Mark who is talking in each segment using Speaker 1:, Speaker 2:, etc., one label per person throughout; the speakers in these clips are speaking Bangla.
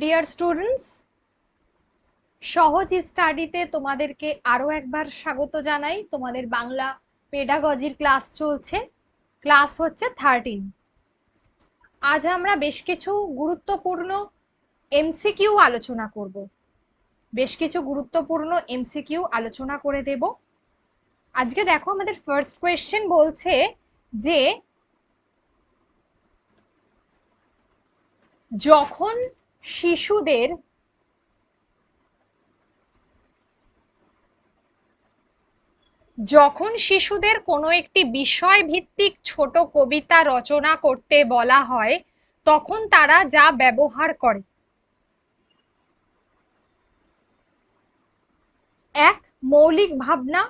Speaker 1: ডিয়ার স্টুডেন্টস সহজ স্টাডিতে তোমাদেরকে আরও একবার স্বাগত জানাই। তোমাদের বাংলা পেডাগজির ক্লাস চলছে। ক্লাস হচ্ছে থার্টিন আজ আমরা বেশ কিছু গুরুত্বপূর্ণ এমসিকিউ আলোচনা করব। বেশ কিছু গুরুত্বপূর্ণ এমসিকিউ আলোচনা করে দেব। আজকে দেখো আমাদের ফার্স্ট কোয়েশ্চেন বলছে যে, যখন শিশুদের যখন শিশুদের কোনো একটি বিষয় ভিত্তিক ছোট কবিতা রচনা করতে বলা হয়, তখন তারা যা ব্যবহার করে। এক, মৌলিক ভাবনা।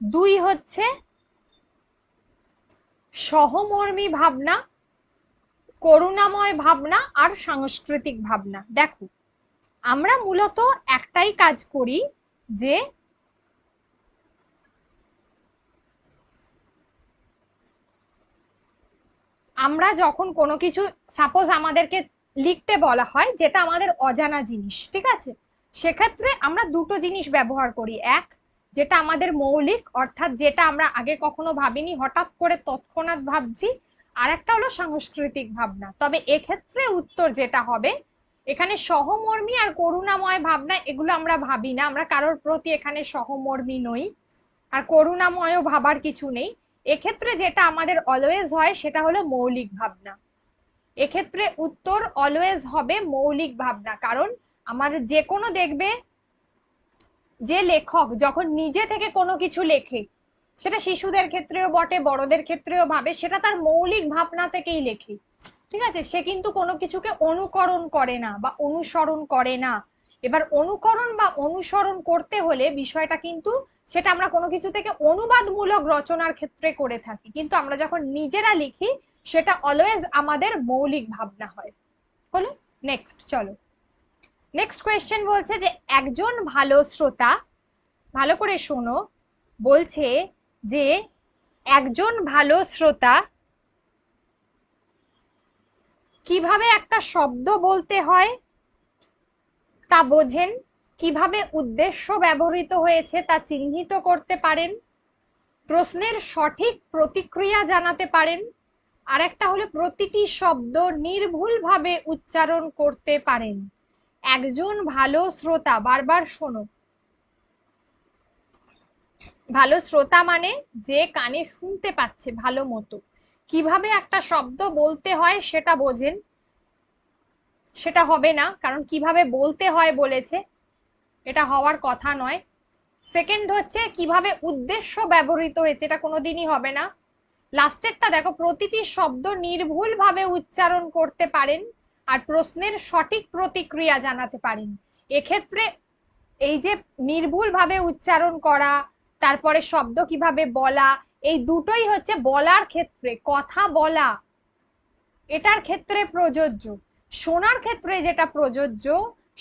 Speaker 1: দুই হচ্ছে সহমর্মী ভাবনা। করুণাময় ভাবনা আর সাংস্কৃতিক ভাবনা। দেখো, আমরা মূলত একটাই কাজ করি যে আমরা যখন কোনো কিছু সাপোজ আমাদেরকে লিখতে বলা হয়, যেটা আমাদের অজানা জিনিস, ঠিক আছে? সেক্ষেত্রে আমরা দুটো জিনিস ব্যবহার করি। এক, যেটা আমাদের মৌলিক, অর্থাৎ যেটা আমরা আগে কখনো ভাবিনি, হঠাৎ করে তৎক্ষণাৎ ভাবছি আর একটা হলো সাংস্কৃতিক ভাবনা। তবে এক্ষেত্রে উত্তর যেটা হবে, এখানে সহমর্মী আর করুণাময় ভাবনা, এগুলো আমরা ভাবি না। আমরা কারোর প্রতি এখানে সহমর্মী নই আর করুণাময়ও ভাবার কিছু নেই। এক্ষেত্রে যেটা আমাদের অলওয়েজ হয়, সেটা হলো মৌলিক ভাবনা। এক্ষেত্রে উত্তর অলওয়েজ হবে মৌলিক ভাবনা। কারণ আমাদের যে কোনো দেখবে, যে লেখক যখন নিজে থেকে কোনো কিছু লেখে সেটা শিশুদের ক্ষেত্রেও বটে, বড়দের ক্ষেত্রেও ভাবে, সেটা তার মৌলিক ভাবনা থেকেই লেখে। ঠিক আছে? সে কিন্তু কোনো কিছুকে অনুকরণ করে না বা অনুসরণ করে না। এবার অনুকরণ বা অনুসরণ করতে হলে বিষয়টা কিন্তু সেটা আমরা কোনো কিছু থেকে অনুবাদমূলক রচনার ক্ষেত্রে করে থাকি। কিন্তু আমরা যখন নিজেরা লিখি, সেটা অলওয়েজ আমাদের মৌলিক ভাবনা হয়। হলো? নেক্সট চলো। নেক্সট কোয়েশ্চেন বলছে যে, একজন ভালো শ্রোতা, ভালো করে শোনো, বলছে যে একজন ভালো শ্রোতা কীভাবে একটা শব্দ বলতে হয় তা বোঝেন, কীভাবে উদ্দেশ্য ব্যবহৃত হয়েছে তা চিহ্নিত করতে পারেন, প্রশ্নের সঠিক প্রতিক্রিয়া জানাতে পারেন আর একটা হলো প্রতিটি শব্দ নির্ভুলভাবে উচ্চারণ করতে পারেন। একজন ভালো শ্রোতা, বারবার শোনো ভালো শ্রোতা মানে যে কানে শুনতে পাচ্ছে ভালো মতো। কীভাবে একটা শব্দ বলতে হয় সেটা বোঝেন। সেটা হবে না, কারণ কীভাবে বলতে হয় বলেছে, এটা হওয়ার কথা নয়। সেকেন্ড হচ্ছে কীভাবে উদ্দেশ্য ব্যবহৃত হয়েছে, এটা কোনোদিনই হবে না। লাস্টেরটা দেখো, প্রতিটি শব্দ নির্ভুল ভাবে উচ্চারণ করতে পারেন আর প্রশ্নের সঠিক প্রতিক্রিয়া জানাতে পারেন। এক্ষেত্রে এই যে নির্ভুল ভাবে উচ্চারণ করা তারপরে শব্দ কীভাবে বলা, এই দুটোই হচ্ছে বলার ক্ষেত্রে, কথা বলা। এটার ক্ষেত্রে প্রযোজ্য। শোনার ক্ষেত্রে যেটা প্রযোজ্য,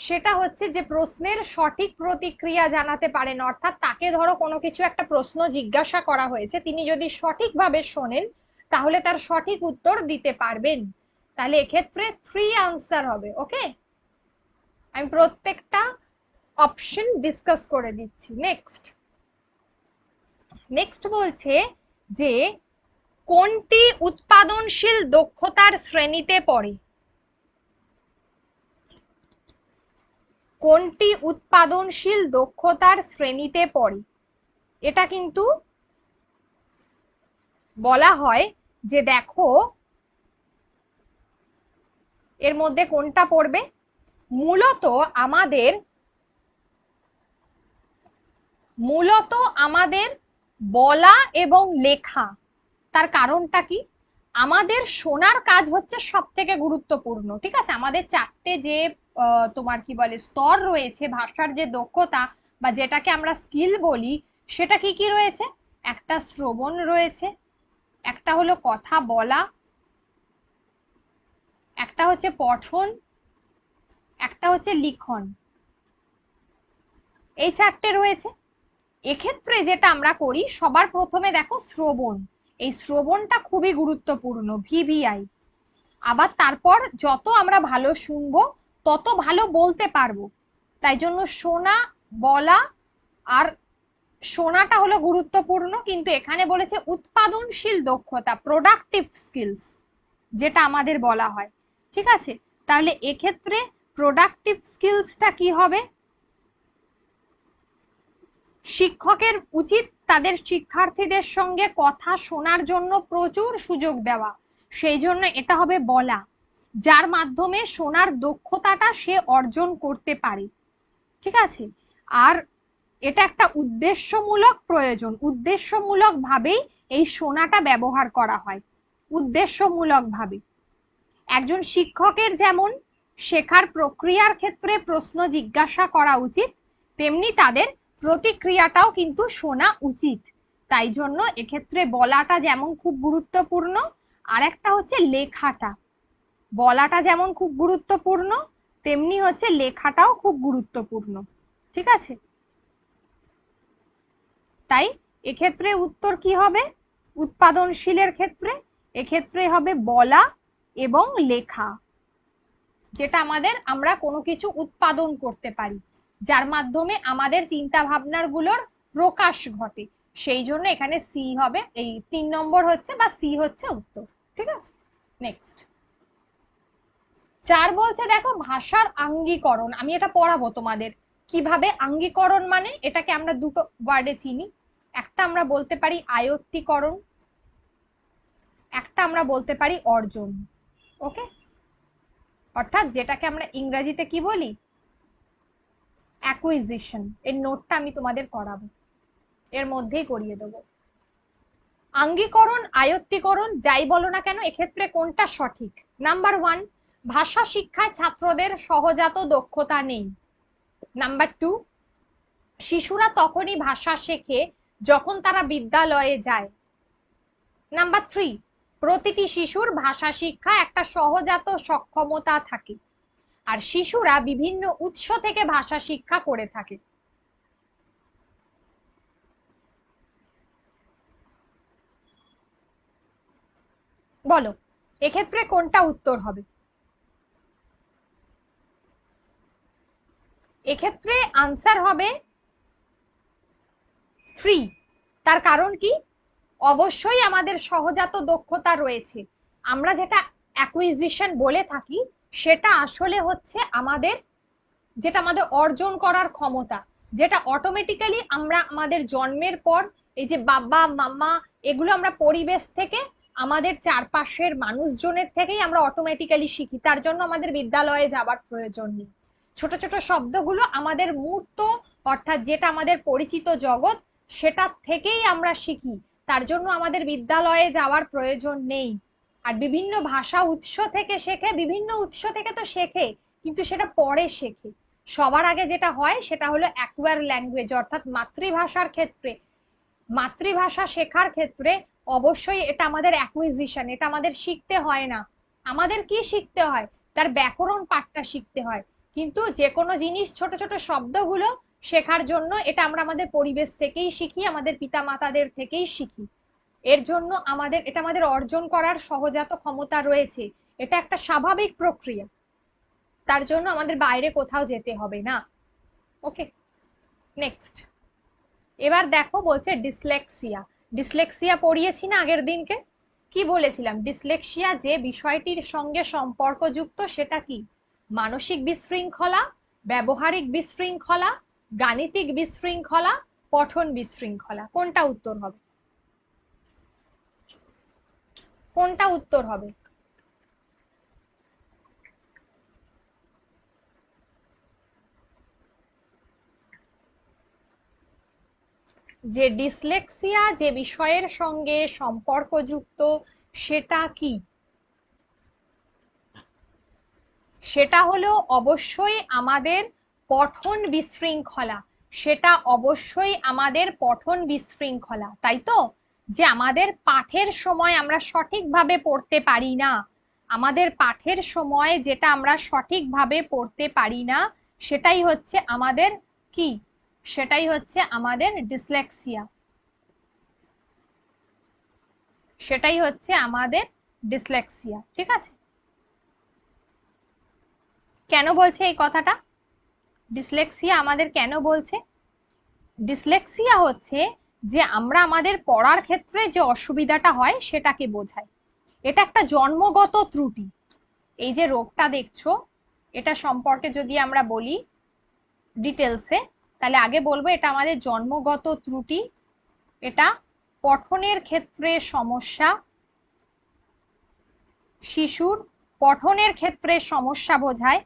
Speaker 1: সেটা হচ্ছে যে প্রশ্নের সঠিক প্রতিক্রিয়া জানাতে পারেন, অর্থাৎ তাকে ধরো কোনো কিছু একটা প্রশ্ন জিজ্ঞাসা করা হয়েছে, তিনি যদি সঠিকভাবে শোনেন, তাহলে তার সঠিক উত্তর দিতে পারবেন। তাহলে এক্ষেত্রে থ্রি আনসার হবে ওকে আমি প্রত্যেকটা অপশন ডিসকাস করে দিচ্ছি। নেক্সট নেক্সট বলছে যে কোনটি উৎপাদনশীল দক্ষতার শ্রেণীতে পড়ে? কোনটি উৎপাদনশীল দক্ষতার শ্রেণীতে পড়ে? এটা কিন্তু বলা হয় যে দেখো, এর মধ্যে কোনটা পড়বে? মূলত আমাদের মূলত আমাদের বলা এবং লেখা। তার কারণটা কি? আমাদের শোনার কাজ হচ্ছে সব থেকে গুরুত্বপূর্ণ, ঠিক আছে? আমাদের চারটে যে তোমার কি বলে, স্তর রয়েছে, ভাষার যে দক্ষতা বা যেটাকে আমরা স্কিল বলি, সেটা কি কি রয়েছে? একটা শ্রবণ রয়েছে, একটা হলো কথা বলা, একটা হচ্ছে পঠন, একটা হচ্ছে লিখন। এই চারটে রয়েছে। এক্ষেত্রে যেটা আমরা করি, সবার প্রথমে দেখো শ্রবণ। এই শ্রবণটা খুবই গুরুত্বপূর্ণ, ভিভিআই। আবার তারপর যত আমরা ভালো শুনব, তত ভালো বলতে পারব। তাই জন্য শোনা, বলা আর শোনাটা হলো গুরুত্বপূর্ণ, কিন্তু এখানে বলেছে উৎপাদনশীল দক্ষতা প্রোডাক্টিভ স্কিলস যেটা আমাদের বলা হয়। ঠিক আছে? তাহলে এক্ষেত্রে প্রোডাক্টিভ স্কিলসটা কি হবে? শিক্ষকের উচিত তাদের শিক্ষার্থীদের সঙ্গে কথা শোনার জন্য প্রচুর সুযোগ দেওয়া। সেই জন্য এটা হবে বলা। যার মাধ্যমে শোনার দক্ষতাটা সে অর্জন করতে পারে। ঠিক আছে? আর এটা একটা উদ্দেশ্যমূলক প্রয়োজন। উদ্দেশ্যমূলক ভাবেই এই শোনাটা ব্যবহার করা হয়। উদ্দেশ্যমূলক ভাবে একজন শিক্ষকের যেমন শেখার প্রক্রিয়ার ক্ষেত্রে প্রশ্ন জিজ্ঞাসা করা উচিত, তেমনি তাদের প্রতিক্রিয়াটাও কিন্তু শোনা উচিত। তাই জন্য এক্ষেত্রে বলাটা যেমন খুব গুরুত্বপূর্ণ আর একটা হচ্ছে লেখাটা। বলাটা যেমন খুব গুরুত্বপূর্ণ, তেমনি হচ্ছে লেখাটাও খুব গুরুত্বপূর্ণ। ঠিক আছে? তাই এক্ষেত্রে উত্তর কি হবে? উৎপাদনশীলের ক্ষেত্রে, এক্ষেত্রে হবে বলা এবং লেখা, যেটা আমাদের আমরা কোনো কিছু উৎপাদন করতে পারি। যার মাধ্যমে আমাদের চিন্তা ভাবনারগুলোর প্রকাশ ঘটে। সেই জন্য এখানে সি হবে, এই তিন নম্বর হচ্ছে বা সি হচ্ছে উত্তর, ঠিক আছে? নেক্সট চার বলছে, দেখো, ভাষার আঙ্গিকরণ। আমি এটা পড়াবো তোমাদের। কীভাবে? আঙ্গিকরণ মানে এটাকে আমরা দুটো ওয়ার্ডে চিনি। একটা আমরা বলতে পারি আয়ত্তীকরণ, একটা আমরা বলতে পারি অর্জন ওকে অর্থাৎ যেটাকে আমরা ইংরেজিতে কি বলি? অ্যাকুইজিশন এর নোটটা আমি তোমাদের করাবো। এর মধ্যেই করিয়ে দেব। আঙ্গিকরণ, আয়ত্তীকরণ, যাই বলো না কেন, এক্ষেত্রে কোনটা সঠিক? নাম্বার ওয়ান ভাষা শিক্ষায় ছাত্রদের সহজাত দক্ষতা নেই। নাম্বার টু শিশুরা তখনই ভাষা শেখে যখন তারা বিদ্যালয়ে যায়। নাম্বার থ্রি প্রতিটি শিশুর ভাষা শিক্ষা একটা সহজাত সক্ষমতা থাকে। আর শিশুরা বিভিন্ন উৎস থেকে ভাষা শিক্ষা করে থাকে। বলো, এক্ষেত্রে কোনটা উত্তর হবে? এক্ষেত্রে আনসার হবে থ্রি তার কারণ কি? অবশ্যই আমাদের সহজাত দক্ষতা রয়েছে। আমরা যেটা অ্যাকুইজিশন বলে থাকি সেটা আসলে হচ্ছে আমাদের, যেটা আমাদের অর্জন করার ক্ষমতা, যেটা অটোমেটিক্যালি আমরা আমাদের জন্মের পর এই যে বাবা, মামা, এগুলো আমরা পরিবেশ থেকে, আমাদের চারপাশের মানুষজনের থেকেই আমরা অটোমেটিক্যালি শিখি। তার জন্য আমাদের বিদ্যালয়ে যাবার প্রয়োজন নেই। ছোট ছোট শব্দগুলো আমাদের মূর্ত, অর্থাৎ যেটা আমাদের পরিচিত জগৎ, সেটা থেকেই আমরা শিখি। তার জন্য আমাদের বিদ্যালয়ে যাওয়ার প্রয়োজন নেই। আর বিভিন্ন ভাষা উৎস থেকে শেখে, বিভিন্ন উৎস থেকে তো শেখে, কিন্তু সেটা পরে শেখে। সবার আগে যেটা হয়, সেটা হলো অ্যাকুয়ার ল্যাঙ্গুয়েজ অর্থাৎ মাতৃভাষার ক্ষেত্রে। মাতৃভাষা শেখার ক্ষেত্রে অবশ্যই এটা আমাদের অ্যাকুইজিশন এটা আমাদের শিখতে হয় না। আমাদের কি শিখতে হয়? তার ব্যাকরণ পাঠটা শিখতে হয়। কিন্তু যে কোনো জিনিস, ছোট ছোট শব্দগুলো শেখার জন্য এটা আমরা আমাদের পরিবেশ থেকেই শিখি, আমাদের পিতা মাতাদের থেকেই শিখি। এর জন্য আমাদের, এটা আমাদের অর্জন করার সহজাত ক্ষমতা রয়েছে। এটা একটা স্বাভাবিক প্রক্রিয়া। তার জন্য আমাদের বাইরে কোথাও যেতে হবে না। ওকে নেক্সট এবার দেখো বলছে ডিসলেক্সিয়া ডিসলেক্সিয়া পড়িয়েছি না আগের দিনকে? কি বলেছিলাম? ডিসলেক্সিয়া যে বিষয়টির সঙ্গে সম্পর্কযুক্ত সেটা কি? মানসিক বিশৃঙ্খলা, ব্যবহারিক বিশৃঙ্খলা, গাণিতিক বিশৃঙ্খলা, পঠন বিশৃঙ্খলা। কোনটা উত্তর হবে? কোনটা উত্তর হবে? যে ডিসলেক্সিয়া যে বিষয়ের সঙ্গে সম্পর্কযুক্ত, সেটা কি? সেটা হলো অবশ্যই আমাদের পঠন বিশৃঙ্খলা। সেটা অবশ্যই আমাদের পঠন বিশৃঙ্খলা, তাই তো? যে আমাদের পাঠের সময় আমরা সঠিকভাবে পড়তে পারি না। আমাদের পাঠের সময় যেটা আমরা সঠিকভাবে পড়তে পারি না, সেটাই হচ্ছে আমাদের কি? সেটাই হচ্ছে আমাদের ডিসলেক্সিয়া। সেটাই হচ্ছে আমাদের ডিসলেক্সিয়া, ঠিক আছে? কেন বলছে এই কথাটা? ডিসলেক্সিয়া আমাদের কেন বলছে? ডিসলেক্সিয়া হচ্ছে যে আমরা আমাদের পড়ার ক্ষেত্রে যে অসুবিধাটা হয় সেটাকে বোঝায়। এটা একটা জন্মগত ত্রুটি। এই যে রোগটা দেখছ, এটা সম্পর্কে যদি আমরা বলি ডিটেলসে তাহলে আগে বলব এটা আমাদের জন্মগত ত্রুটি, এটা পঠনের ক্ষেত্রে সমস্যা, শিশুর পঠনের ক্ষেত্রে সমস্যা বোঝায়।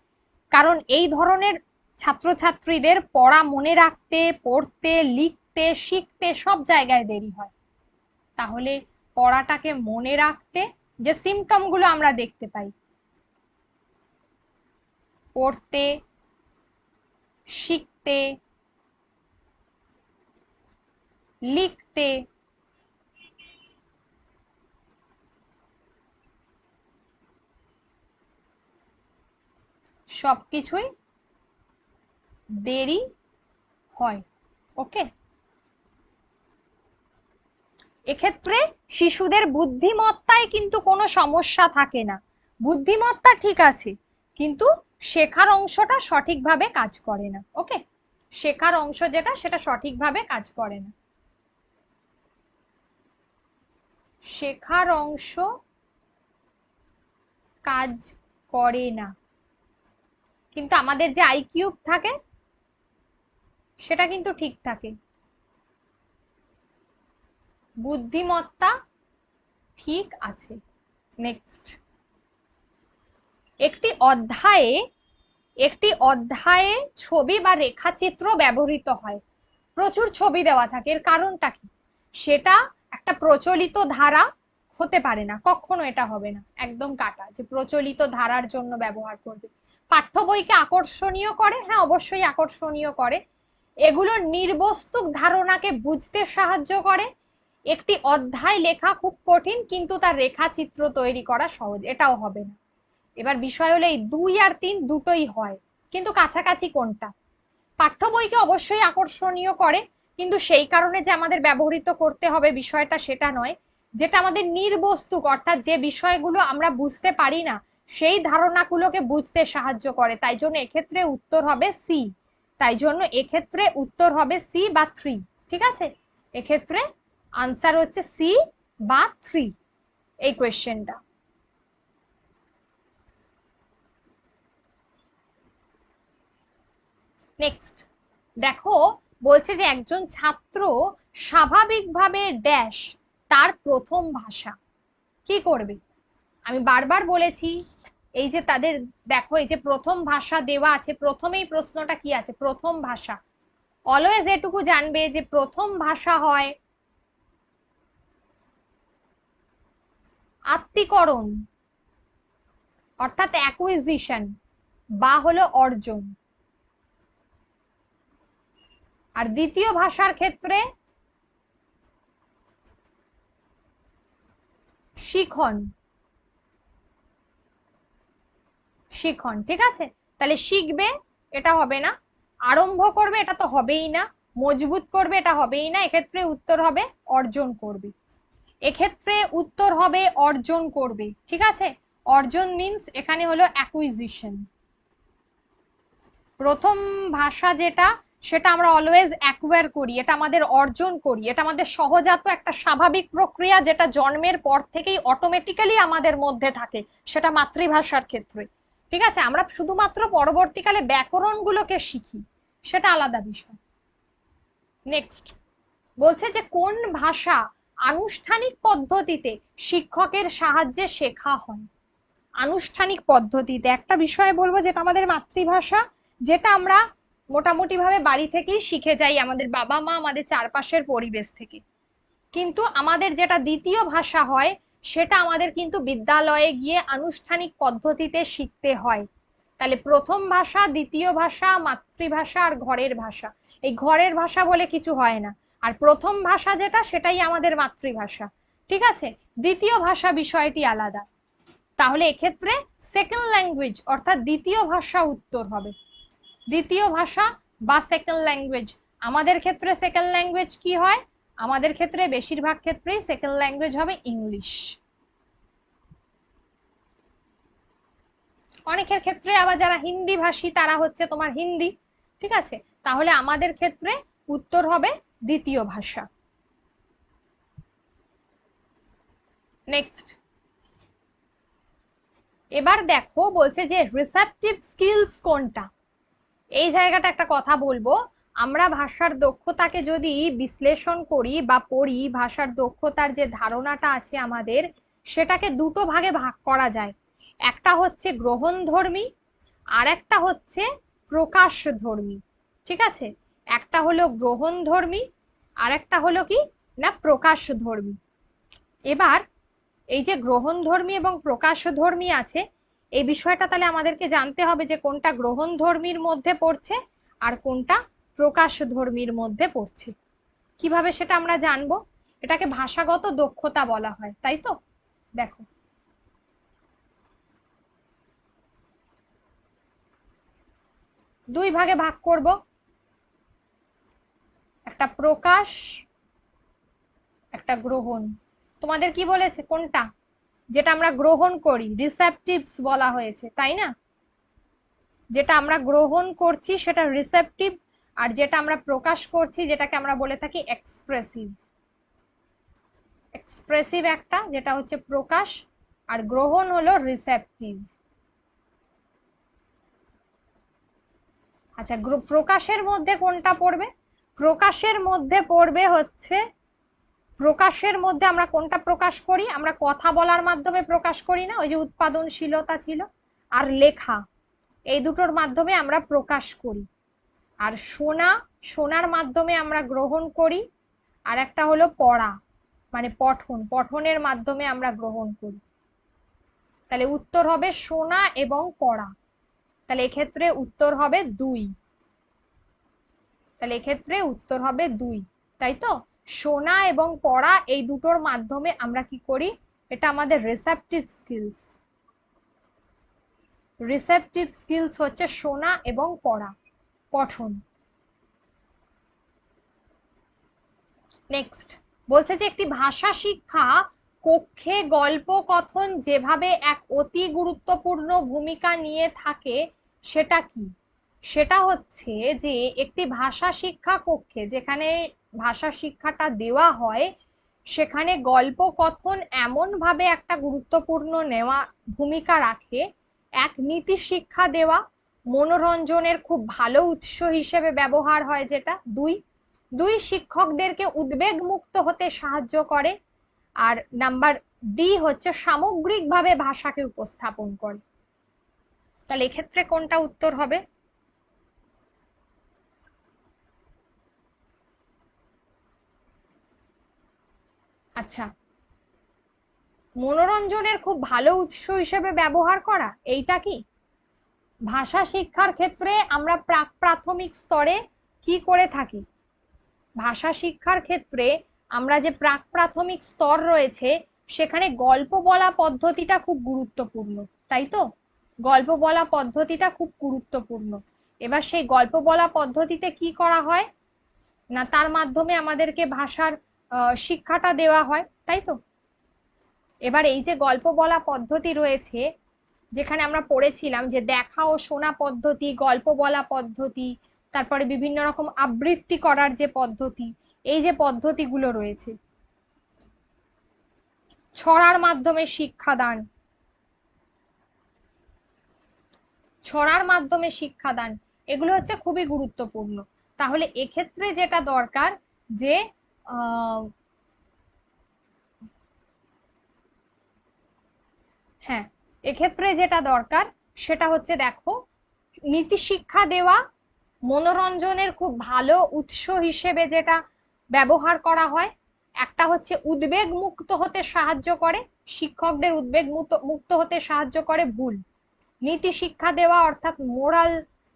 Speaker 1: কারণ এই ধরনের ছাত্রছাত্রীদের পড়া মনে রাখতে, পড়তে, লিখতে শিখতে সব জায়গায় দেরি হয়। তাহলে পড়াটাকে মনে রাখতে যে সিমটমগুলো আমরা দেখতে পাই। পড়তে, শিখতে, লিখতে, সবকিছুই দেরি হয় ওকে এক্ষেত্রে শিশুদের বুদ্ধিমত্তায় কিন্তু কোনো সমস্যা থাকে না। বুদ্ধিমত্তা ঠিক আছে, কিন্তু শেখার অংশটা সঠিকভাবে কাজ করে না, ওকে? শেখার অংশ যেটা, সেটা সঠিকভাবে কাজ করে না। শেখার অংশ কাজ করে না। কিন্তু আমাদের যে আইকিউব থাকে, সেটা কিন্তু ঠিক থাকে। বুদ্ধিমত্তা ঠিক আছে। নেক্সট একটি অধ্যায়ে একটি অধ্যায়ে ছবি বা রেখাচিত্র ব্যবহৃত হয়। প্রচুর ছবি দেওয়া থাকে। এর কারণটা কি? সেটা একটা প্রচলিত ধারা হতে পারে না। কখনো এটা হবে না। একদম কাটা যে প্রচলিত ধারার জন্য ব্যবহার করবে। পাঠ্য বইকে আকর্ষণীয় করে? হ্যাঁ অবশ্যই আকর্ষণীয় করে। এগুলো নির্বস্তুক ধারণাকে বুঝতে সাহায্য করে। একটি অধ্যায় লেখা খুব কঠিন, কিন্তু তার রেখাচিত্র তৈরি করা সহজ। এটাও হবে না। এবার বিষয় হলো এই দুই আর তিন দুটোই হয়, কিন্তু কাছাকাছি কোনটা? পাঠ্য বইকে অবশ্যই আকর্ষণীয় করে, কিন্তু সেই কারণে যে আমাদের ব্যবহৃত করতে হবে বিষয়টা সেটা নয়। যেটা আমাদের নির্বস্তুক, অর্থাৎ যে বিষয়গুলো আমরা বুঝতে পারি না, সেই ধারণাগুলোকে বুঝতে সাহায্য করে। তাই জন্য এক্ষেত্রে উত্তর হবে সি তাই জন্য এক্ষেত্রে উত্তর হবে সি বা থ্রি ঠিক আছে? এক্ষেত্রে আনসার হচ্ছে সি বা থ্রি এই কোয়েশ্চেনটা নেক্সট দেখো, বলছে যে একজন ছাত্র স্বাভাবিকভাবে ড্যাশ তার প্রথম ভাষা। কি করবে? আমি বারবার বলেছি, এই যে তাদের, দেখো, এই যে প্রথম ভাষা দেওয়া আছে, প্রথমেই প্রশ্নটা কি আছে? প্রথম ভাষা। অলওয়েজ এটুকু জানবে যে প্রথম ভাষা হয় আত্মীকরণ, অর্থাৎ অ্যাকুইজিশন বা হলো অর্জন। আর দ্বিতীয় ভাষার ক্ষেত্রে শিখন। শিখন, ঠিক আছে? তাহলে শিখবে, এটা হবে না। আরম্ভ করবে, এটা তো হবেই না। মজবুত করবে, এটা হবেই না। এক্ষেত্রে উত্তর হবে, অর্জন করবে। এক্ষেত্রে উত্তর হবে অর্জন করবে, ঠিক আছে? অর্জন মিন্স এখানে হলো অ্যাকুইজিশন প্রথম ভাষা যেটা, সেটা আমরা অলওয়েজ অ্যাকোয়ার করি, এটা আমাদের অর্জন করি, এটা আমাদের সহজাত একটা স্বাভাবিক প্রক্রিয়া যেটা জন্মের পর থেকেই অটোমেটিক্যালি আমাদের মধ্যে থাকে, সেটা মাতৃভাষার ক্ষেত্রে। ঠিক আছে? আমরা শুধুমাত্র পরবর্তীকালে ব্যাকরণগুলোকে শিখি, সেটা আলাদা বিষয়। নেক্সট বলছে যে কোন ভাষা আনুষ্ঠানিক পদ্ধতিতে শিক্ষকের সাহায্যে শেখা হয়। আনুষ্ঠানিক পদ্ধতিতে একটা বিষয় বলব যেটা আমাদের মাতৃভাষা, যেটা আমরা মোটামুটি ভাবে বাড়ি থেকেই শিখে যাই আমাদের বাবা মা আমাদের চারপাশের পরিবেশ থেকে। কিন্তু আমাদের যেটা দ্বিতীয় ভাষা হয়, সেটা আমাদের কিন্তু বিদ্যালয়ে গিয়ে আনুষ্ঠানিক পদ্ধতিতে শিখতে হয়। তাহলে প্রথম ভাষা, দ্বিতীয় ভাষা, মাতৃভাষা আর ঘরের ভাষা। এই ঘরের ভাষা বলে কিছু হয় না। আর প্রথম ভাষা যেটা, সেটাই আমাদের মাতৃভাষা। ঠিক আছে? দ্বিতীয় ভাষা বিষয়টি আলাদা। তাহলে এক্ষেত্রে সেকেন্ড ল্যাঙ্গুয়েজ অর্থাৎ দ্বিতীয় ভাষা উত্তর হবে। দ্বিতীয় ভাষা বা সেকেন্ড ল্যাঙ্গুয়েজ আমাদের ক্ষেত্রে সেকেন্ড ল্যাঙ্গুয়েজ কি হয়? আমাদের ক্ষেত্রে বেশিরভাগ ক্ষেত্রেই সেকেন্ড ল্যাঙ্গুয়েজ হবে ইংলিশ। অনেকের ক্ষেত্রে আবার যারা হিন্দি ভাষী, তারা হচ্ছে তোমার হিন্দি। ঠিক আছে? তাহলে আমাদের ক্ষেত্রে উত্তর হবে দ্বিতীয় ভাষা। নেক্সট এবার দেখো বলছে যে রিসেপটিভ স্কিলস কোনটা? এই জায়গাটা একটা কথা বলব। আমরা ভাষার দক্ষতাকে যদি বিশ্লেষণ করি বা পড়ি, ভাষার দক্ষতার যে ধারণাটা আছে আমাদের, সেটাকে দুটো ভাগে ভাগ করা যায়। একটা হচ্ছে গ্রহণধর্মী আর একটা হচ্ছে প্রকাশধর্মী। ঠিক আছে? একটা হলো গ্রহণধর্মী আর একটা হলো কি? না, প্রকাশধর্মী। এবার এই যে গ্রহণধর্মী এবং প্রকাশধর্মী আছে, এই বিষয়টা তাহলে আমাদেরকে জানতে হবে যে কোনটা গ্রহণধর্মীর মধ্যে পড়ছে আর কোনটা প্রকাশধর্মীর মধ্যে পড়ছে। কীভাবে সেটা আমরা জানব? এটাকে ভাষাগত দক্ষতা বলা হয়, তাই তো? দেখো। দুই ভাগে ভাগ করব। একটা প্রকাশ, একটা গ্রহণ। তোমাদের কি বলেছে? কোনটা? যেটা আমরা গ্রহণ করি রিসেপটিভস বলা হয়েছে, তাই না? যেটা আমরা গ্রহণ করছি সেটা রিসেপটিভ আর যেটা আমরা প্রকাশ করছি যেটাকে আমরা বলে থাকি এক্সপ্রেসিভ এক্সপ্রেসিভ একটা, যেটা হচ্ছে প্রকাশ, আর গ্রহণ হলো রিসেপটিভ আচ্ছা প্রকাশের মধ্যে কোনটা পড়বে? প্রকাশের মধ্যে পড়বে হচ্ছে, প্রকাশের মধ্যে আমরা কোনটা প্রকাশ করি? আমরা কথা বলার মাধ্যমে প্রকাশ করি না, ওই যে উৎপাদনশীলতা ছিল, আর লেখা, এই দুটোর মাধ্যমে আমরা প্রকাশ করি। আর শোনা শোনার মাধ্যমে আমরা গ্রহণ করি, আর একটা হলো পড়া মানে পঠন, পঠনের মাধ্যমে আমরা গ্রহণ করি। তাহলে উত্তর হবে শোনা এবং পড়া। তাহলে এক্ষেত্রে উত্তর হবে দুই। তাহলে এক্ষেত্রে উত্তর হবে দুই, তাই তো? শোনা এবং পড়া এই দুটোর মাধ্যমে আমরা কি করি? এটা আমাদের রিসেপটিভ স্কিলস রিসেপটিভ স্কিলস হচ্ছে শোনা এবং পড়া পঠন নেক্সট বলছে যে একটি ভাষা শিক্ষা কক্ষে গল্প কথন যেভাবে এক অতি গুরুত্বপূর্ণ ভূমিকা নিয়ে থাকে, সেটা কি? সেটা হচ্ছে যে একটি ভাষা শিক্ষা কক্ষে যেখানে ভাষা শিক্ষাটা দেওয়া হয়, সেখানে গল্প কথন এমন ভাবে একটা গুরুত্বপূর্ণ নেওয়া ভূমিকা রাখে। এক নীতি শিক্ষা দেওয়া, মনোরঞ্জনের খুব ভালো উৎস হিসেবে ব্যবহার হয় যেটা। দুই দুই শিক্ষকদেরকে উদ্বেগ মুক্ত হতে সাহায্য করে। আর নাম্বার ডি হচ্ছে সামগ্রিকভাবে ভাষাকে উপস্থাপন করে। তাহলে এক্ষেত্রে কোনটা উত্তর হবে? আচ্ছা। মনোরঞ্জনের খুব ভালো উৎস হিসেবে ব্যবহার করা, এইটা কি? ভাষা শিক্ষার ক্ষেত্রে আমরা প্রাক প্রাথমিক স্তরে কি করে থাকি? ভাষা শিক্ষার ক্ষেত্রে আমরা যে প্রাক প্রাথমিক স্তর রয়েছে, সেখানে গল্প বলা পদ্ধতিটা খুব গুরুত্বপূর্ণ, তাই তো? গল্প বলা পদ্ধতিটা খুব গুরুত্বপূর্ণ। এবার সেই গল্প বলা পদ্ধতিতে কি করা হয়? না, তার মাধ্যমে আমাদেরকে ভাষার শিক্ষাটা দেওয়া হয়, তাই তো? এবার এই যে গল্প বলা পদ্ধতি রয়েছে, যেখানে আমরা পড়েছিলাম যে দেখা ও শোনা পদ্ধতি, গল্প বলা পদ্ধতি, তারপরে বিভিন্ন রকম আবৃত্তি করার যে পদ্ধতি, এই যে পদ্ধতিগুলো রয়েছে। ছড়ার মাধ্যমে শিক্ষাদান। ছড়ার মাধ্যমে শিক্ষাদান, এগুলো হচ্ছে খুবই গুরুত্বপূর্ণ। তাহলে এক্ষেত্রে যেটা দরকার যে হ্যাঁ এক্ষেত্রে যেটা দরকার, সেটা হচ্ছে দেখো নীতি শিক্ষা দেওয়া মনোরঞ্জনের খুব ভালো উৎস হিসেবে যেটা ব্যবহার করা হয়। একটা হচ্ছে উদ্বেগ মুক্ত হতে সাহায্য করে, শিক্ষকদের উদ্বেগ মুক্ত হতে সাহায্য করে ভুল। নীতি শিক্ষা দেওয়া অর্থাৎ মোরাল,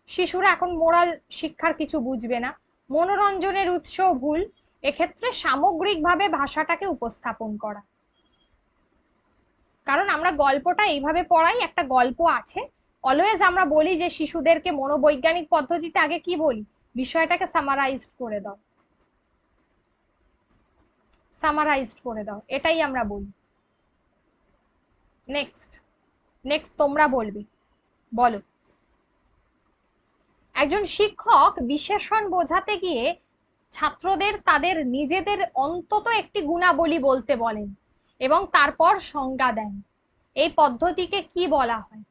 Speaker 1: শিশুরা এখন মোরাল শিক্ষার কিছু বুঝবে না। মনোরঞ্জনের উৎস ভুল এক্ষেত্রে সামগ্রিকভাবে ভাষাটাকে উপস্থাপন করা। কারণ আমরা গল্পটা এইভাবে পড়াই, একটা গল্প আছে। অলওয়েজ আমরা বলি যে শিশুদেরকে মনোবৈজ্ঞানিক পদ্ধতিতে আগে কি বলি? বিষয়টাকে সামারাইজড করে দাও। সামারাইজড করে দাও। এটাই আমরা বলি। নেক্সট নেক্সট তোমরা বলবে। বলো। একজন শিক্ষক বিশেষণ বোঝাতে গিয়ে ছাত্রদের তাদের নিজেদের অন্তত একটি গুণাবলী বলতে বলেন এবং তারপর সংজ্ঞা দেন। এই পদ্ধতিকে কি বলা হয়?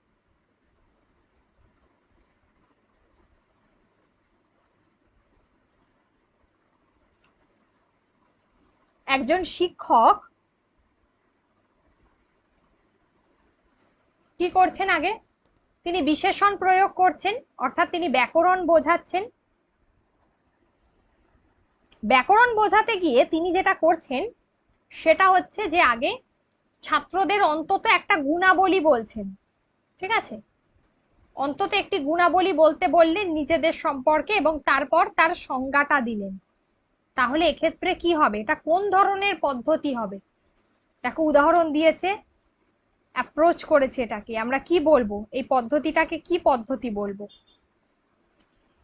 Speaker 1: একজন শিক্ষক কি করছেন আগে? তিনি বিশেষণ প্রয়োগ করছেন, অর্থাৎ তিনি ব্যাকরণ বোঝাচ্ছেন। ব্যাকরণ বোঝাতে গিয়ে তিনি যেটা করছেন, সেটা হচ্ছে যে আগে ছাত্রদের অন্তত একটা গুণাবলী বলছেন। ঠিক আছে? অন্তত একটি গুণাবলী বলতে বললেন নিজেদের সম্পর্কে এবং তারপর তার সংজ্ঞাটা দিলেন। তাহলে এক্ষেত্রে কি হবে? এটা কোন ধরনের পদ্ধতি হবে? দেখো, উদাহরণ দিয়েছে অ্যাপ্রোচ করেছে এটাকে। আমরা কি বলব? এই পদ্ধতিটাকে কি পদ্ধতি বলব?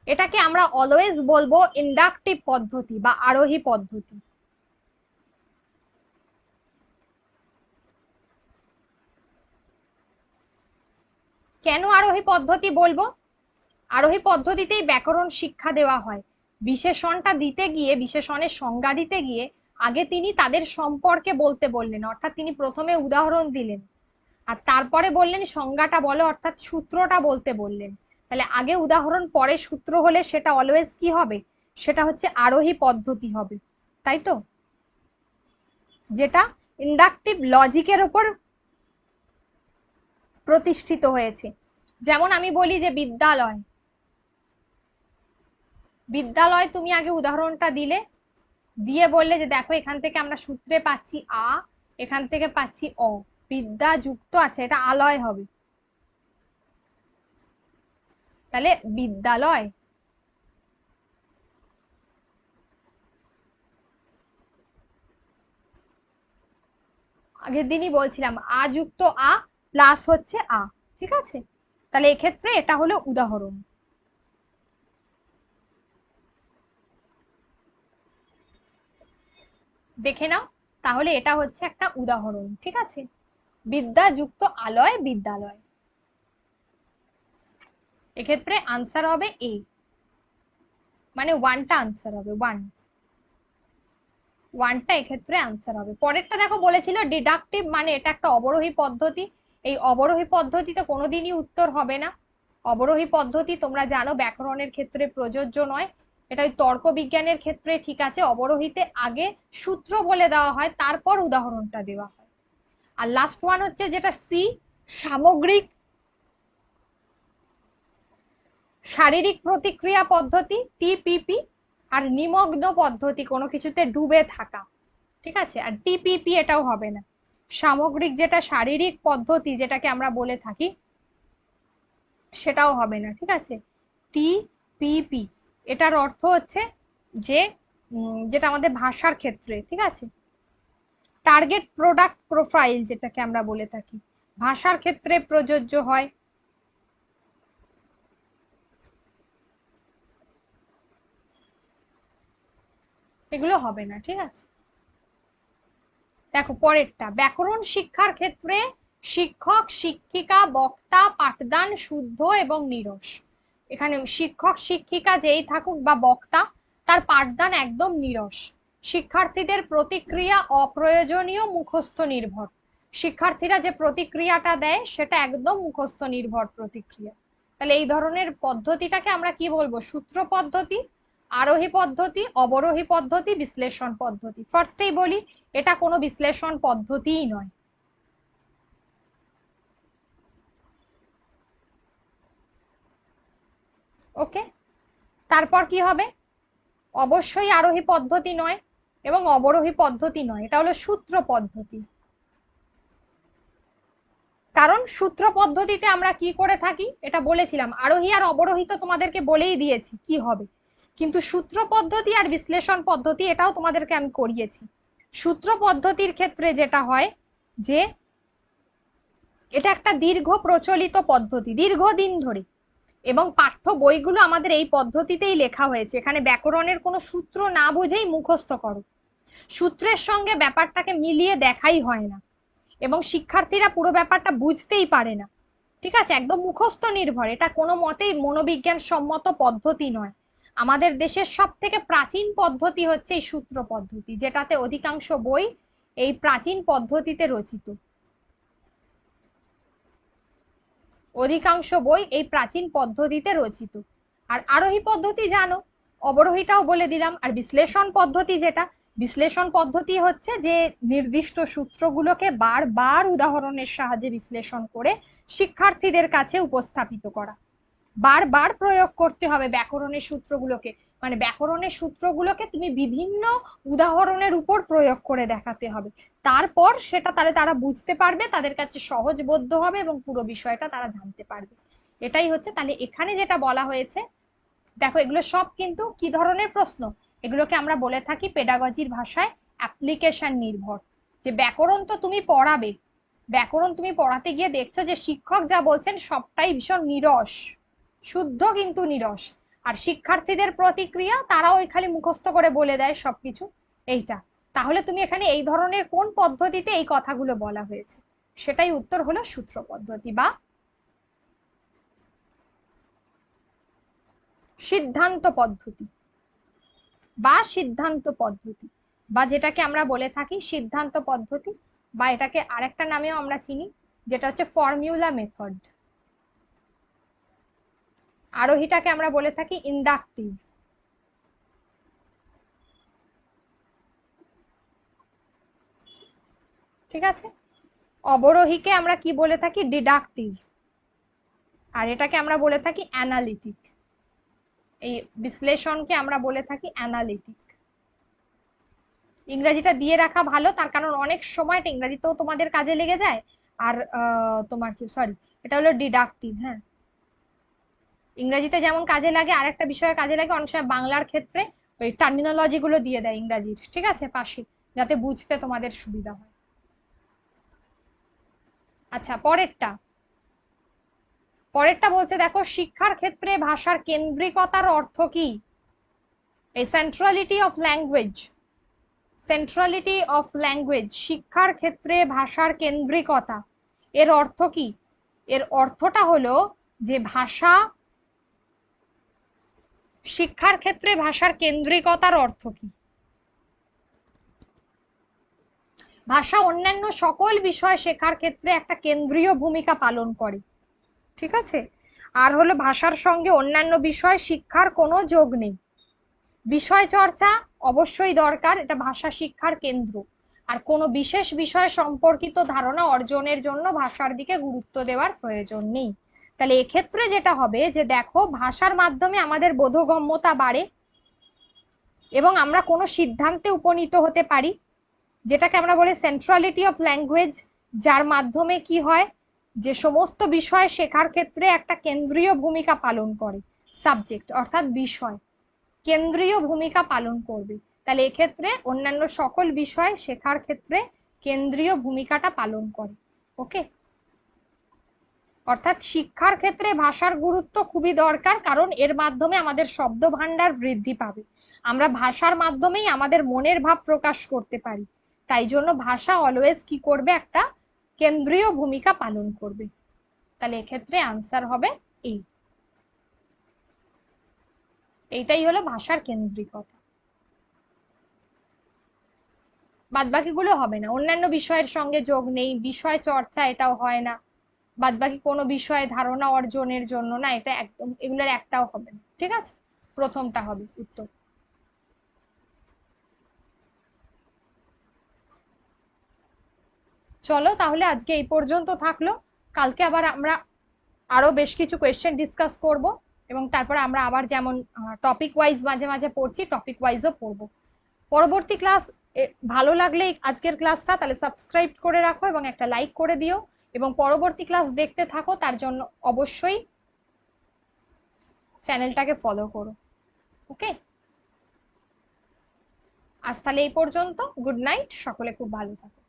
Speaker 1: এটাকে আমরা অলওয়েজ বলব ইন্ডাকটিভ পদ্ধতি বা আরোহী পদ্ধতি। কেন আরোহী পদ্ধতি বলব? আরোহী পদ্ধতিতেই ব্যাকরণ শিক্ষা দেওয়া হয়। বিশেষণটা দিতে গিয়ে, বিশেষণের সংজ্ঞা দিতে গিয়ে আগে তিনি তাদের সম্পর্কে বলতে বললেন, অর্থাৎ তিনি প্রথমে উদাহরণ দিলেন। আর তারপরে বললেন, সংজ্ঞাটা বলো, অর্থাৎ সূত্রটা বলতে বললেন। তাহলে আগে উদাহরণ, পরে সূত্র হলে সেটা অলওয়েজ কি হবে? সেটা হচ্ছে আরোহী পদ্ধতি হবে, তাই তো? যেটা ইন্ডাকটিভ লজিকের উপর প্রতিষ্ঠিত হয়েছে। যেমন আমি বলি যে বিদ্যালয়। বিদ্যালয় তুমি আগে উদাহরণটা দিলে, দিয়ে বললে যে দেখো এখান থেকে আমরা সূত্রে পাচ্ছি আ, এখান থেকে পাচ্ছি অ বিদ্যা যুক্ত আছে, এটা আলয় হবে। তাহলে বিদ্যালয়। আগের দিনই বলছিলাম, আ যুক্ত আ প্লাস হচ্ছে আ, ঠিক আছে? তাহলে এক্ষেত্রে এটা হলো উদাহরণ। দেখে নাও, তাহলে এটা হচ্ছে একটা উদাহরণ, ঠিক আছে? বিদ্যা যুক্ত আলয় বিদ্যালয়। এক্ষেত্রে আনসার হবে এ মানে ওয়ানটা আনসার হবে ওয়ান ওয়ানটা এক্ষেত্রে আনসার হবে। পরেরটা দেখো বলেছিল ডিডাকটিভ মানে এটা একটা অবরোহী পদ্ধতি। এই অবরোহী পদ্ধতিতে কোনোদিনই উত্তর হবে না। অবরোহী পদ্ধতি তোমরা জানো, ব্যাকরণের ক্ষেত্রে প্রযোজ্য নয়। এটা ওই তর্ক বিজ্ঞানের ক্ষেত্রে ঠিক আছে, অবরোহীতে আগে সূত্র বলে দেওয়া হয়, তারপর উদাহরণটা দেওয়া হয়। আর লাস্ট ওয়ান হচ্ছে যেটা সি সামগ্রিক শারীরিক প্রতিক্রিয়া পদ্ধতি, টিপিপি, আর নিমগ্ন পদ্ধতি, কোনো কিছুতে ডুবে থাকা। ঠিক আছে? আর টিপিপি এটাও হবে না। সামগ্রিক যেটা শারীরিক পদ্ধতি, যেটাকে আমরা বলে থাকি, সেটাও হবে না। ঠিক আছে? টিপিপি, এটার অর্থ হচ্ছে যে যেটা আমাদের ভাষার ক্ষেত্রে। ঠিক আছে? টার্গেট প্রোডাক্ট প্রোফাইল যেটাকে আমরা বলে থাকি। ভাষার ক্ষেত্রে প্রযোজ্য হয় এগুলো হবে না, ঠিক আছে? দেখো পরেরটা, ব্যাকরণ শিক্ষার ক্ষেত্রে শিক্ষক, শিক্ষিকা, বক্তা, পাঠদান, শুদ্ধ এবং নিরস। এখানে শিক্ষক, শিক্ষিকা যেই থাকুক বা বক্তা, তার পাঠদান একদম নিরস। শিক্ষার্থীদের প্রতিক্রিয়া অপ্রয়োজনীয়, মুখস্থ নির্ভর। শিক্ষার্থীরা যে প্রতিক্রিয়াটা দেয়, সেটা একদম মুখস্থ নির্ভর প্রতিক্রিয়া। তাহলে এই ধরনের পদ্ধতিটাকে আমরা কি বলব? সূত্র পদ্ধতি আরোহী পদ্ধতি, অবরোহী পদ্ধতি, বিশ্লেষণ পদ্ধতি। ফার্স্টেই বলি, এটা কোনো বিশ্লেষণ পদ্ধতিই নয়। ওকে তারপর কি হবে? অবশ্যই আরোহী পদ্ধতি নয় এবং অবরোহী পদ্ধতি নয়। এটা হলো সূত্র পদ্ধতি। কারণ সূত্র পদ্ধতিতে আমরা কি করে থাকি? এটা বলেছিলাম। আরোহী আর অবরোহী তো তোমাদেরকে বলেই দিয়েছি কি হবে। কিন্তু সূত্র পদ্ধতি আর বিশ্লেষণ পদ্ধতি এটাও তোমাদেরকে আমি করিয়েছি। সূত্র পদ্ধতির ক্ষেত্রে যেটা হয় যে এটা একটা দীর্ঘ প্রচলিত পদ্ধতি, দীর্ঘদিন ধরে। এবং পাঠ্য বইগুলো আমাদের এই পদ্ধতিতেই লেখা হয়েছে। এখানে ব্যাকরণের কোনো সূত্র না বুঝেই মুখস্থ করো। সূত্রের সঙ্গে ব্যাপারটাকে মিলিয়ে দেখাই হয় না। এবং শিক্ষার্থীরা পুরো ব্যাপারটা বুঝতেই পারে না। ঠিক আছে? একদম মুখস্থ নির্ভর। এটা কোনো মতেই মনোবিজ্ঞান সম্মত পদ্ধতি নয়। আমাদের দেশের সব থেকে প্রাচীন পদ্ধতি হচ্ছে এই সূত্র পদ্ধতি, যেটাতে অধিকাংশ বই এই প্রাচীন পদ্ধতিতে রচিত। অধিকাংশ বই এই প্রাচীন পদ্ধতিতে রচিত। আর আরোহী পদ্ধতি জানো? অবরোহীটাও বলে দিলাম। আর বিশ্লেষণ পদ্ধতি যেটা? বিশ্লেষণ পদ্ধতি হচ্ছে যে নির্দিষ্ট সূত্রগুলোকে বারবার উদাহরণের সাহায্যে বিশ্লেষণ করে শিক্ষার্থীদের কাছে উপস্থাপিত করা। বারবার প্রয়োগ করতে হবে ব্যাকরণের সূত্রগুলোকে। মানে ব্যাকরণের সূত্রগুলোকে তুমি বিভিন্ন উদাহরণের উপর প্রয়োগ করে দেখাতে হবে। তারপর সেটা তাহলে তারা বুঝতে পারবে, তাদের কাছে সহজবোধ্য হবে এবং পুরো বিষয়টা তারা জানতে পারবে। এটাই হচ্ছে, তাহলে এখানে যেটা বলা হয়েছে, দেখো এগুলো সব কিন্তু কি ধরনের প্রশ্ন? এগুলোকে আমরা বলে থাকি পেডাগজির ভাষায় অ্যাপ্লিকেশন নির্ভর। যে ব্যাকরণ তো তুমি পড়াবে। ব্যাকরণ তুমি পড়াতে গিয়ে দেখছ যে শিক্ষক যা বলছেন সবটাই ভীষণ নিরস। শুদ্ধ কিন্তু নিরস। আর শিক্ষার্থীদের প্রতিক্রিয়া তারাও ওই খালি মুখস্থ করে বলে দেয় সবকিছু এইটা। তাহলে তুমি এখানে এই ধরনের কোন পদ্ধতিতে এই কথাগুলো বলা হয়েছে? সেটাই উত্তর হলো সূত্র পদ্ধতি বা সিদ্ধান্ত পদ্ধতি বা সিদ্ধান্ত পদ্ধতি বা যেটাকে আমরা বলে থাকি সিদ্ধান্ত পদ্ধতি বা এটাকে আরেকটা নামেও আমরা চিনি, যেটা হচ্ছে ফর্মিউলা মেথড আরোহীটাকে আমরা বলে থাকি ইন্ডাকটিভ। ঠিক আছে? অবরোহীকে আমরা কি বলে থাকি? ডিডাকটিভ। আর এটাকে আমরা বলে থাকি অ্যানালিটিক। এই বিশ্লেষণকে আমরা বলে থাকি অ্যানালিটিক। ইংরেজিটা দিয়ে রাখা ভালো, তার কারণ অনেক সময় ইংরেজিতেও তোমাদের কাজে লেগে যায়। আর তোমার কি সরি এটা হলো ডিডাকটিভ হ্যাঁ। ইংরেজিতে যেমন কাজে লাগে, আরেকটা বিষয়ে কাজে লাগে, অনেক সময় বাংলার ক্ষেত্রে ওই টার্মিনোলজি গুলো দিয়ে দেয় ইংরাজির। ঠিক আছে, পাশে, যাতে বুঝতে তোমাদের সুবিধা হয়। আচ্ছা পরেরটা। পরেরটা বলছে, দেখো, শিক্ষার ক্ষেত্রে ভাষার কেন্দ্রিকতার অর্থ কি? এই centrality of language centrality of language শিক্ষার ক্ষেত্রে ভাষার কেন্দ্রিকতা। এর অর্থ কি? এর অর্থটা হলো যে ভাষা শিক্ষার ক্ষেত্রে ভাষার কেন্দ্রিকতার অর্থ কি? ভাষা অন্যান্য সকল বিষয় শেখার ক্ষেত্রে একটা কেন্দ্রীয় ভূমিকা পালন করে, ঠিক আছে? আর হলো ভাষার সঙ্গে অন্যান্য বিষয় শিক্ষার কোনো যোগ নেই। বিষয় চর্চা অবশ্যই দরকার, এটা ভাষা শিক্ষার কেন্দ্র। আর কোনো বিশেষ বিষয় সম্পর্কিত ধারণা অর্জনের জন্য ভাষার দিকে গুরুত্ব দেওয়ার প্রয়োজন নেই। তাহলে এক্ষেত্রে যেটা হবে যে দেখো ভাষার মাধ্যমে আমাদের বোধগম্যতা বাড়ে এবং আমরা কোনো সিদ্ধান্তে উপনীত হতে পারি, যেটাকে আমরা বলি সেন্ট্রালিটি অফ ল্যাঙ্গুয়েজ যার মাধ্যমে কি হয় যে সমস্ত বিষয় শেখার ক্ষেত্রে একটা কেন্দ্রীয় ভূমিকা পালন করে সাবজেক্ট অর্থাৎ বিষয়, কেন্দ্রীয় ভূমিকা পালন করবে। তাহলে এক্ষেত্রে অন্যান্য সকল বিষয় শেখার ক্ষেত্রে কেন্দ্রীয় ভূমিকাটা পালন করে ওকে অর্থাৎ শিক্ষার ক্ষেত্রে ভাষার গুরুত্ব খুবই দরকার, কারণ এর মাধ্যমে আমাদের শব্দ ভান্ডার বৃদ্ধি পাবে। আমরা ভাষার মাধ্যমেই আমাদের মনের ভাব প্রকাশ করতে পারি। তাই জন্য ভাষা অলওয়েজ কি করবে? একটা কেন্দ্রীয় ভূমিকা পালন করবে। তাহলে এক্ষেত্রে আনসার হবে এই। এইটাই হলো ভাষার কেন্দ্রিকতা। বাদবাকিগুলো হবে না। অন্যান্য বিষয়ের সঙ্গে যোগ নেই। বিষয় চর্চা এটাও হয় না। বাদবাকি কোনো বিষয়ে ধারণা অর্জনের জন্য না, এটা একদম, এগুলোর একটাও হবে না। ঠিক আছে? প্রথমটা হবে উত্তর। চলো তাহলে আজকে এই পর্যন্ত থাকল। কালকে আবার আমরা আরও বেশ কিছু কোয়েশ্চেন ডিসকাস করব এবং তারপরে আমরা আবার যেমন টপিক ওয়াইজ মাঝে মাঝে পড়ছি টপিক ওয়াইজও পড়ব। পরবর্তী ক্লাস ভালো লাগলে আজকের ক্লাসটা তাহলে সাবস্ক্রাইব করে রাখো এবং একটা লাইক করে দিও। এবং পরবর্তী ক্লাস দেখতে থাকো, তার জন্য অবশ্যই চ্যানেলটাকে ফলো করো ওকে আজ তাহলে এই পর্যন্ত গুড নাইট সকলে খুব ভালো থাকো।